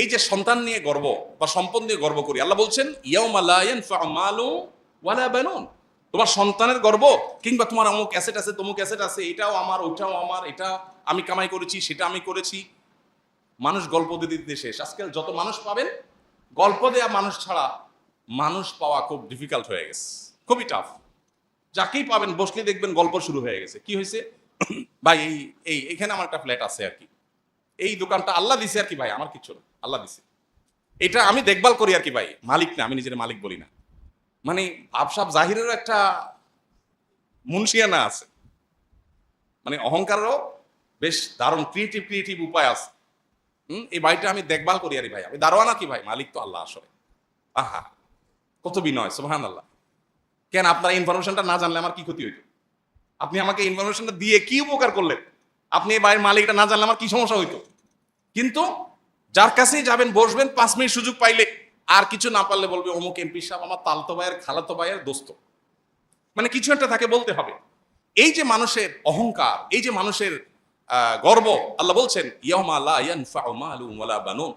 এই যে সন্তান নিয়ে গর্ব বা সম্পদ নিয়ে গর্ব করি, আল্লাহ বলছেন তোমার সন্তানের গর্ব কিংবা তোমার অমুক অ্যাসেট আছে, তমুক অ্যাসেট আছে, এটাও আমার ওটাও আমার, এটা আমি কামাই করেছি, সেটা আমি করেছি। মানুষ গল্প দিতে দিতে শেষ। আজকাল যত মানুষ পাবেন, গল্প দেয়া মানুষ ছাড়া মানুষ পাওয়া খুব ডিফিকাল্ট হয়ে গেছে। খুবই টাফ যাকেই পাবেন বসলে দেখবেন গল্প শুরু হয়ে গেছে। কি হয়েছে? ভাই, এই এই, এখানে আমার একটা ফ্ল্যাট আছে আর কি। এই দোকানটা আল্লাহ দিছে আর কি ভাই? আমার কিছু না। আল্লাহ দিছে। এটা আমি দেখভাল করি আর কি ভাই। মালিক না, আমি নিজের মালিক বলি না। মানে আবসাব জাহিরেরও একটা মুন্সিয়ানা আছে। মানে অহংকারেরও বেশ দারুণ ক্রিয়েটিভ ক্রিয়েটিভ উপায় আছে। হুম? এই বাড়িটা আমি দেখভাল করি আরে ভাই। আমি দারোয়ানা কি ভাই? মালিক তো আল্লাহ আসলে। আহা, কত বিনয় সুবহান আল্লাহ কেন আপনার ইনফরমেশনটা না জানলে আমার কি ক্ষতি হইতো? আপনি আমাকে ইনফরমেশনটা দিয়ে কি উপকার করলেন? আপনি এই বাড়ির মালিকটা না জানলে আমার কি সমস্যা হইতো? কিন্তু যার কাছেই যাবেন, বসবেন, পাঁচ মিনিট সুযোগ পাইলে আর কিছু না পারলে বলবে, অমুক এমপি সাহেব আমার তালতো ভাইয়ের, খালাতো ভাইয়ের দোস্ত। মানে কিছু একটা তাকে বলতে হবে। এই যে মানুষের অহংকার, এই যে মানুষের গর্ব, আল্লাহ বলছেন বানুন।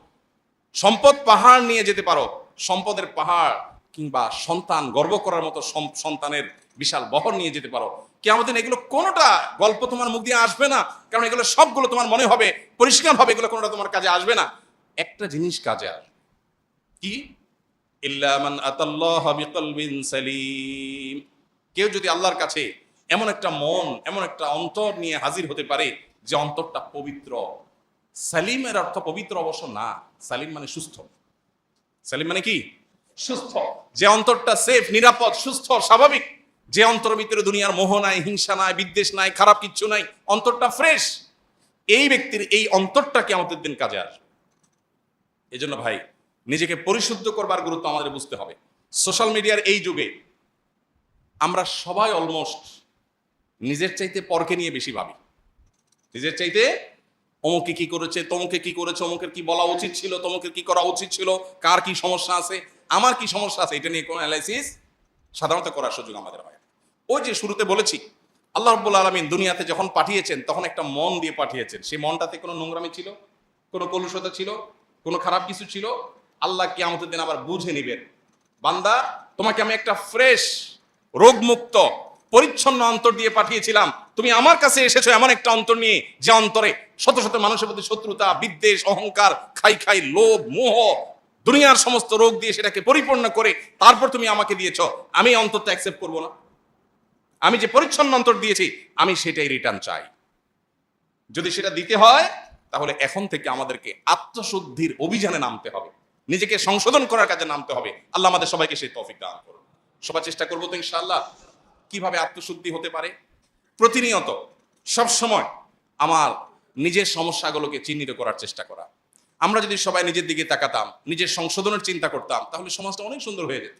সম্পদ পাহাড় নিয়ে যেতে পারো। সম্পদের পাহাড় কিংবা সন্তান গর্ব করার মতো সন্তানের বিশাল বহর নিয়ে যেতে পারো। কি আমাদের এগুলো কোনোটা গল্প তোমার মুখ দিয়ে আসবে না, কারণ এগুলো সবগুলো তোমার মনে হবে পরিষ্কার হবে এগুলো কোনোটা তোমার কাজে আসবে না। একটা জিনিস কাজে আসবে। কি? ইল্লা মান আতাল্লাহ বিকলবিন সালিম। কেউ যদি আল্লাহর কাছে এমন একটা মন, এমন একটা অন্তর নিয়ে হাজির হতে পারে, যে অন্তরটা পবিত্র। সালিমের অর্থ পবিত্র অবশ্য না, সালিম মানে সুস্থ। সালিম মানে কি? সুস্থ। যে অন্তরটা সেফ নিরাপদ, সুস্থ, স্বাভাবিক যে অন্তর ভিতরে দুনিয়ার মোহ নাই, হিংসা নাই, বিদ্বেষ নাই, খারাপ কিচ্ছু নাই, অন্তরটা ফ্রেশ এই ব্যক্তির এই অন্তরটাকে আমাদের দিন কাজে আসবে। এই জন্য ভাই, নিজেকে পরিশুদ্ধ করবার গুরুত্ব আমাদের বুঝতে হবে। সোশ্যাল মিডিয়ার এই যুগে আমরা সবাই অলমোস্ট নিজের চাইতে পরকে নিয়ে বেশি ভাবি। নিজের চাইতে অমুকে কি করেছে, তমুকে কি করেছে, অমুকের কি বলা উচিত ছিল, তমুকের কি করা উচিত ছিল, কার কি সমস্যা আছে, আমার কি সমস্যা আছে, এটা নিয়ে কোনো অ্যানালাইসিস সাধারণত করার সুযোগ আমাদের হয়। ওই যে শুরুতে বলেছি, আল্লাহ রব্বুল আলমিন দুনিয়াতে যখন পাঠিয়েছেন, তখন একটা মন দিয়ে পাঠিয়েছেন। সেই মনটাতে কোনো নোংরামি ছিল, কোনো কলুষতা ছিল, কোনো খারাপ কিছু ছিল? আল্লাহ কি আমাদের দিন আবার বুঝে নিবেন। বান্দা, তোমাকে আমি একটা ফ্রেশ, রোগমুক্ত, পরিচ্ছন্ন অন্তর দিয়ে পাঠিয়েছিলাম। তুমি আমার কাছে এসেছ এমন একটা অন্তর নিয়ে, যে অন্তরে শত শত মানুষের প্রতি শত্রুতা, বিদ্বেষ, অহংকার, খাই খাই, লোভ, মোহ, দুনিয়ার সমস্ত রোগ দিয়ে সেটাকে পরিপূর্ণ করে তারপর তুমি আমাকে দিয়েছ। আমি অন্তরটা অ্যাকসেপ্ট করব না। আমি যে পরিচ্ছন্ন অন্তর দিয়েছি, আমি সেটাই রিটার্ন চাই। যদি সেটা দিতে হয়, তাহলে এখন থেকে আমাদেরকে আত্মশুদ্ধির অভিযানে নামতে হবে। নিজেকে সংশোধন করার কাজে নামতে হবে। আল্লাহ আমাদের সবাইকে সেই তৌফিক দান করুন। সবাই চেষ্টা করব তো ইনশাআল্লাহ, কীভাবে আত্মশুদ্ধি হতে পারে? প্রতিনিয়ত, সব সময় আমার নিজের সমস্যাগুলোকে চিহ্নিত করার চেষ্টা করা। আমরা যদি সবাই নিজের দিকে তাকাতাম, নিজের সংশোধনের চিন্তা করতাম, তাহলে সমাজটা অনেক সুন্দর হয়ে যেত।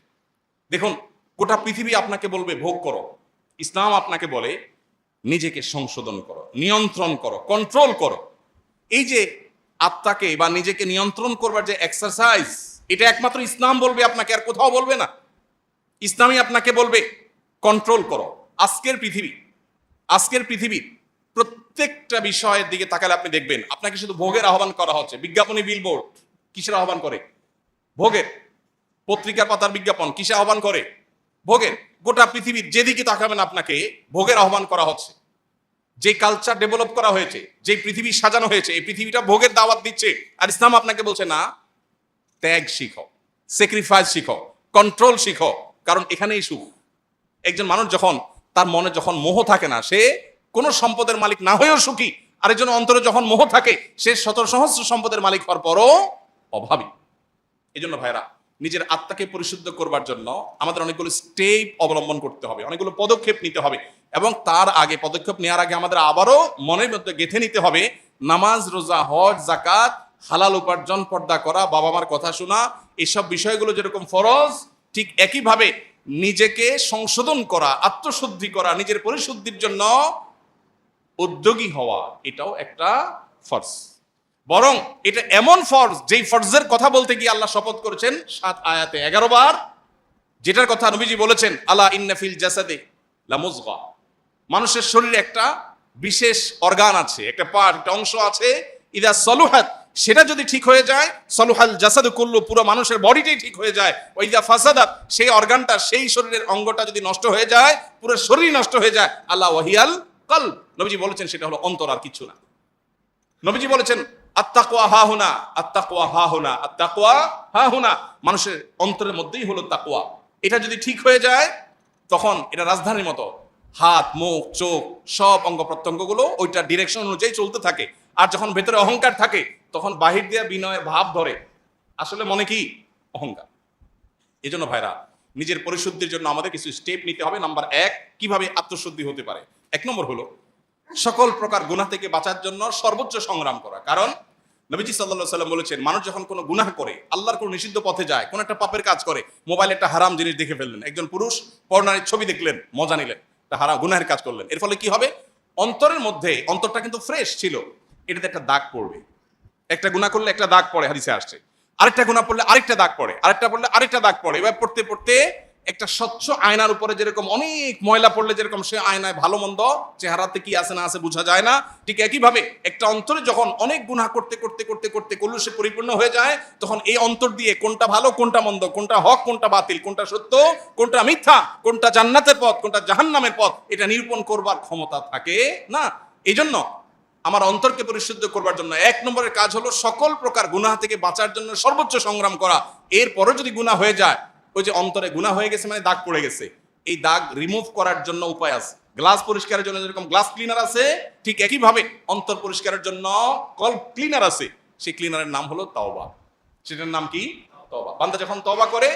দেখুন, গোটা পৃথিবী আপনাকে বলবে, ভোগ করো। ইসলাম আপনাকে বলে, নিজেকে সংশোধন করো, নিয়ন্ত্রণ করো কন্ট্রোল করো। এই যে আত্মাকে বা নিজেকে নিয়ন্ত্রণ করবার যে এক্সারসাইজ এটা একমাত্র ইসলাম বলবে, আপনাকে আর কোথাও বলবে না। ইসলামই আপনাকে বলবে কন্ট্রোল করো। আজকের পৃথিবী, আজকের পৃথিবীর প্রত্যেকটা বিষয়ের দিকে তাকালে আপনি দেখবেন, আপনাকে শুধু ভোগের আহ্বান করা হচ্ছে। বিজ্ঞাপনী বিলবোর্ড কিসের আহ্বান করে? ভোগের। পত্রিকার পাতার বিজ্ঞাপন কিসে আহ্বান করে? ভোগের। গোটা পৃথিবীর যেদিকে তাকাবেন আপনাকে ভোগের আহ্বান করা হচ্ছে, যে কালচার ডেভেলপ করা হয়েছে, যে পৃথিবী সাজানো হয়েছে, এই পৃথিবীটা ভোগের দাওয়াত দিচ্ছে। আর ইসলাম আপনাকে বলছে, না, ত্যাগ শিখো স্যাক্রিফাইস শিখো কন্ট্রোল শিখো, কারণ এখানেই সুখ। একজন মানুষ যখন, তার মনে যখন মোহ থাকে না, সে কোনো সম্পদের মালিক না হয়েও সুখী। আর আরেকজন অন্তরে যখন মোহ থাকে, সে শত সহস্র সম্পদের মালিক হওয়ার পরও অভাবী। এই জন্য ভাইরা নিজের আত্মাকে পরিশুদ্ধ করবার জন্য আমাদের অনেকগুলো স্টেপ অবলম্বন করতে হবে, অনেকগুলো পদক্ষেপ নিতে হবে এবং তার আগে পদক্ষেপ নেওয়ার আগে আমাদের আবারও মনের মধ্যে গেঁথে নিতে হবে, নামাজ, রোজা, হজ জাকাত হালাল উপার্জন, পর্দা করা বাবা মার কথা শোনা, এসব বিষয়গুলো যেরকম ফরজ, ঠিক একইভাবে নিজেকে সংশোধন করা, আত্মশুদ্ধি করা, নিজের পরিশুদ্ধির জন্য উদ্যোগী হওয়া, এটাও একটা ফরজ বরং এটা এমন ফরজ, যেই ফরজের কথা বলতে গিয়ে আল্লাহ শপথ করেছেন, সাত আয়াতে এগারো বার, যেটার কথা নবীজি বলেছেন আল্লাহ ইন্নাফিল জাসাদে লামুজগা। মানুষের শরীরে একটা বিশেষ অর্গান আছে, একটা পার্ট, একটা অংশ আছে, ইদা সলুহাত, সেটা যদি ঠিক হয়ে যায়, সলুহাল জাসাদ কুল্লু, পুরো মানুষের বডিটাই ঠিক হয়ে যায় ওই যা ফাসাদাত, সেই অর্গানটা, সেই শরীরের অঙ্গটা যদি নষ্ট হয়ে যায়, পুরো শরীর নষ্ট হয়ে যায়, আল্লাহ ওয়াহিয়াল কল নবীজি বলেছেন সেটা হলো অন্তর আর কিছু না। নবীজি বলেছেন আত্তাকুয়া হা হুনা আত্তাকুয়া হা হুনা আত্তাকুয়া হা হুনা মানুষের অন্তরের মধ্যেই হলো তাকুয়া। এটা যদি ঠিক হয়ে যায়, তখন এটা রাজধানীর মতো। হাত, মুখ, চোখ, সব অঙ্গ প্রত্যঙ্গগুলো ওইটা ডিরেকশন অনুযায়ী চলতে থাকে। আর যখন ভেতরে অহংকার থাকে, তখন বাহির দিয়ে বিনয়ের ভাব ধরে। আসলে মনে কি? অহংকার। এই জন্য ভাইরা, নিজের পরিশুদ্ধির জন্য আমাদের কিছু স্টেপ নিতে হবে। নাম্বার এক, কীভাবে আত্মশুদ্ধি হতে পারে? এক নম্বর হলো সকল প্রকার গুনাহ থেকে বাঁচার জন্য সর্বোচ্চ সংগ্রাম করা। কারণ নবীজি সাল্লাহ সাল্লাম বলেছেন, মানুষ যখন কোনো গুনাহ করে, আল্লাহর কোনো নিষিদ্ধ পথে যায়, কোনো একটা পাপের কাজ করে, মোবাইলে একটা হারাম জিনিস দেখে ফেললেন। একজন পুরুষ পর্ণারীর ছবি দেখলেন, মজা নিলেন তা হারাম গুনাহের কাজ করলেন। এর ফলে কি হবে? অন্তরের মধ্যে, অন্তরটা কিন্তু ফ্রেশ ছিল, এটাতে একটা দাগ পড়বে। একটা গুণা করলে একটা দাগ পড়ে, হাদিসে আসছে। আরেকটা গুণা পড়লে আরেকটা দাগ পড়ে, আরেকটা পড়লে আরেকটা দাগ পড়ে। এবার পড়তে পড়তে একটা স্বচ্ছ আয়নার উপরে যেরকম অনেক ময়লা পড়লে যেরকম সে আয়নায় ভালো মন্দ, চেহারাতে কি আছে না আছে বোঝা যায় না। ঠিক একইভাবে একটা অন্তরে যখন অনেক গুণা করতে করতে করতে করতে কলুষে পরিপূর্ণ হয়ে যায়, তখন এই অন্তর দিয়ে কোনটা ভালো, কোনটা মন্দ, কোনটা হক, কোনটা বাতিল, কোনটা সত্য, কোনটা মিথ্যা, কোনটা জান্নাতের পথ, কোনটা জাহান্নামের পথ, এটা নিরূপণ করবার ক্ষমতা থাকে না। এই জন্য আমার অন্তরকে পরিশুদ্ধ করবার জন্য এক নম্বরের কাজ হলো সকল প্রকার গুনাহ থেকে বাঁচার জন্য সর্বোচ্চ সংগ্রাম করা। এরপরও যদি গুনাহ হয়ে যায় ওই যে অন্তরে গুনাহ হয়ে গেছে মানে দাগ পড়ে গেছে। এই দাগ রিমুভ করার জন্য উপায় আছে। গ্লাস পরিষ্কারের জন্য যেরকম গ্লাস ক্লিনার আছে, ঠিক একইভাবে অন্তর পরিষ্কারের জন্য কল ক্লিনার আছে। সেই ক্লিনারের নাম হলো তাওবা। সেটার নাম কি? তওবা। বান্দা যখন তওবা করে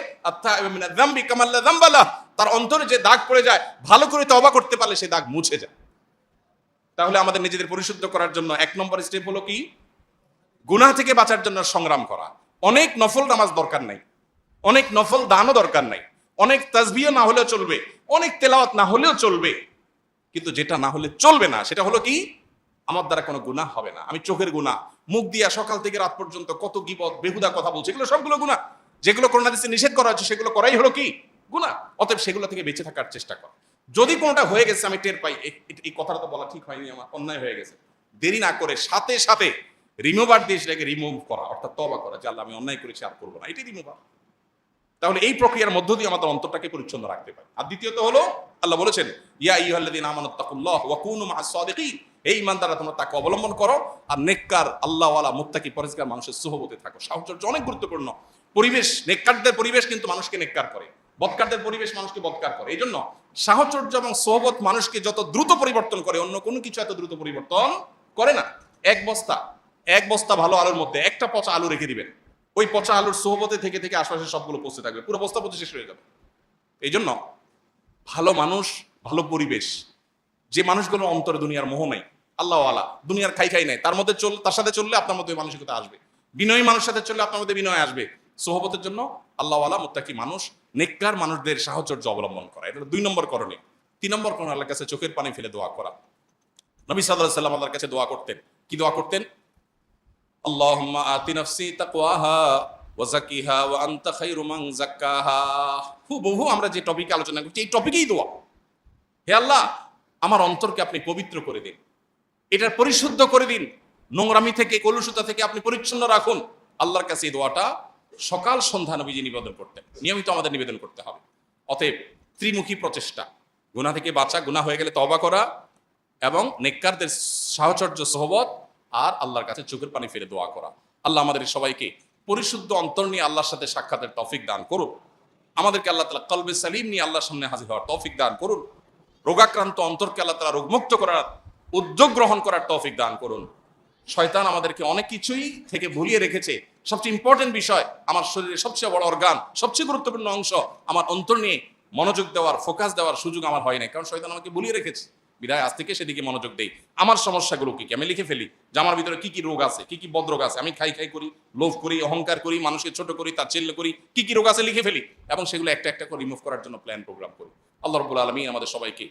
তার অন্তরে যে দাগ পড়ে যায়, ভালো করে তওবা করতে পারলে সেই দাগ মুছে যায়। তাহলে আমাদের নিজেদের পরিশুদ্ধ করার জন্য এক নম্বর স্টেপ হলো কি? গুনাহ থেকে বাঁচার জন্য সংগ্রাম করা। অনেক নফল নামাজ দরকার নাই। অনেক নফল দানও দরকার নাই। অনেক তাজবিও না হলেও চলবে, অনেক তেলাওয়াত না হলেও চলবে। কিন্তু যেটা না হলে চলবে না, সেটা হলো কি? আমার দ্বারা কোনো গুনাহ হবে না। আমি চোখের গুনাহ, মুখ দিয়া সকাল থেকে রাত পর্যন্ত কত গিবত, বেহুদা কথা বলছে, এগুলো সবগুলো গুনাহ। যেগুলো করোনা দিচ্ছে নিষেধ করা হচ্ছে সেগুলো করাই হলো কি? গুনাহ। অতএব সেগুলো থেকে বেঁচে থাকার চেষ্টা কর। যদি কোনোটা হয়ে গেছে, আমি টের পাই এই কথাটা তো বলা ঠিক হয়নি, আমার অন্যায় হয়ে গেছে। দেরি না করে সাথে সাথে রিমুভার দিয়ে সেটাকে রিমুভ করা, অর্থাৎ তবা করা, যে আল্লাহ আমি অন্যায় করেছি, আর করব না। এটাই রিমুভার তাহলে এই প্রক্রিয়ার মধ্য দিয়ে আমাদের অন্তরটাকে পরিচ্ছন্ন রাখতে পারি। আর দ্বিতীয়ত হলো, আল্লাহ বলেছেন, ইয়া ইহাল্লাদিন আমানত তাকুল্লাহ ওয়া কুনু মা'আস সাদিকিন। এই ইমানদাররা তোমরা তাকে অবলম্বন করো। আর নেককার, আল্লাহওয়ালা, মুত্তাকি পরিষ্কার মানুষের সুহবতে থাকো। সাহচর্য অনেক গুরুত্বপূর্ণ। পরিবেশ, নেককারদের পরিবেশ কিন্তু মানুষকে নেককার করে। বৎকারদের পরিবেশ মানুষকে বৎকার করে। এই জন্য সাহচর্য এবং সোহবত মানুষকে যত দ্রুত পরিবর্তন করে, অন্য কোনো কিছু এত দ্রুত পরিবর্তন করে না। এক বস্তা এক বস্তা ভালো আলুর মধ্যে একটা পচা আলু রেখে দিবেন। ওই পচা আলুর সোহবতে থেকে থেকে আশপাশে সবগুলো পচতে থাকবে। পুরো বস্তা পচে শেষ হয়ে যাবে। এই জন্য ভালো মানুষ, ভালো পরিবেশ, যে মানুষগুলো অন্তরে দুনিয়ার মোহ নাই, আল্লাহ আলা, দুনিয়ার খাই খাই নাই, তার মধ্যে চল, তার সাথে চললে আপনার মধ্যে মানসিকতা আসবে। বিনয়ী মানুষের সাথে চললে আপনার মধ্যে বিনয় আসবে। সোহবতের জন্য আল্লাহ আলা মুত্তাকি মানুষ, নেককার মানুষদের সাহচর্য অবলম্বন করা। এটা দুই নম্বর করণীয় তিন নম্বর করণ আল্লাহর কাছে চোখের পানি ফেলে দোয়া করা। নবী সাল্লাহ সাল্লাম আল্লাহর কাছে দোয়া করতেন। কি দোয়া করতেন? আল্লাহুম্মা আতি নাফসি তাকওয়াহা ওয়া যাকিহা ওয়া আনতা খায়রু মান যাক্কাহা। বহু আমরা যে টপিকে আলোচনা করছি, এই টপিকেই দোয়া। হে আল্লাহ, আমার অন্তরকে আপনি পবিত্র করে দিন। এটার পরিশুদ্ধ করে দিন। নোংরামি থেকে, কলুষতা থেকে আপনি পরিচ্ছন্ন রাখুন। আল্লাহর কাছে এই দোয়াটা সকাল সন্ধ্যা নবীজি নিবেদন করতেন। নিয়মিত আমাদের নিবেদন করতে হবে। অতএব ত্রিমুখী প্রচেষ্টা। গুনাহ থেকে বাঁচা, গুনাহ হয়ে গেলে তবা করা এবং নেককারদের সাহচর্য, সহবত আর আল্লাহর কাছে চোখের পানি ফেলে দোয়া করা। আল্লাহ আমাদের সবাইকে পরিশুদ্ধ অন্তর নিয়ে আল্লাহর সাথে সাক্ষাতের তৌফিক দান করুন। আমাদেরকে আল্লাহ তালা কলবে সালিম নিয়ে আল্লাহর সামনে হাজির হওয়ার তৌফিক দান করুন। রোগাক্রান্ত অন্তরকে আল্লাহ তালা রোগমুক্ত করার, উদ্যোগ গ্রহণ করার তৌফিক দান করুন। শয়তান আমাদেরকে অনেক কিছুই থেকে ভুলিয়ে রেখেছে। সবচেয়ে ইম্পর্টেন্ট বিষয়, আমার শরীরের সবচেয়ে বড় অর্গান সবচেয়ে গুরুত্বপূর্ণ অংশ, আমার অন্তর নিয়ে মনোযোগ দেওয়ার ফোকাস দেওয়ার সুযোগ আমার হয় নাই। কারণ শয়তান আমাকে ভুলিয়ে রেখেছে। বিদায়, আজ থেকে সেদিকে মনোযোগ দেই। আমার সমস্যাগুলো কি কি? আমি লিখে ফেলি যে আমার ভিতরে কি কি রোগ আছে, কি কি বদ্রোগ আছে? আমি খাই খাই করি, লোভ করি, অহংকার করি, মানুষকে ছোট করি, তার চেল্লে করি, কি কি রোগ আছে লিখে ফেলি। এবং সেগুলো একটা একটা করে রিমুভ করার জন্য প্ল্যান প্রোগ্রাম করি। আল্লাহ রবুল আলমী আমাদের সবাইকে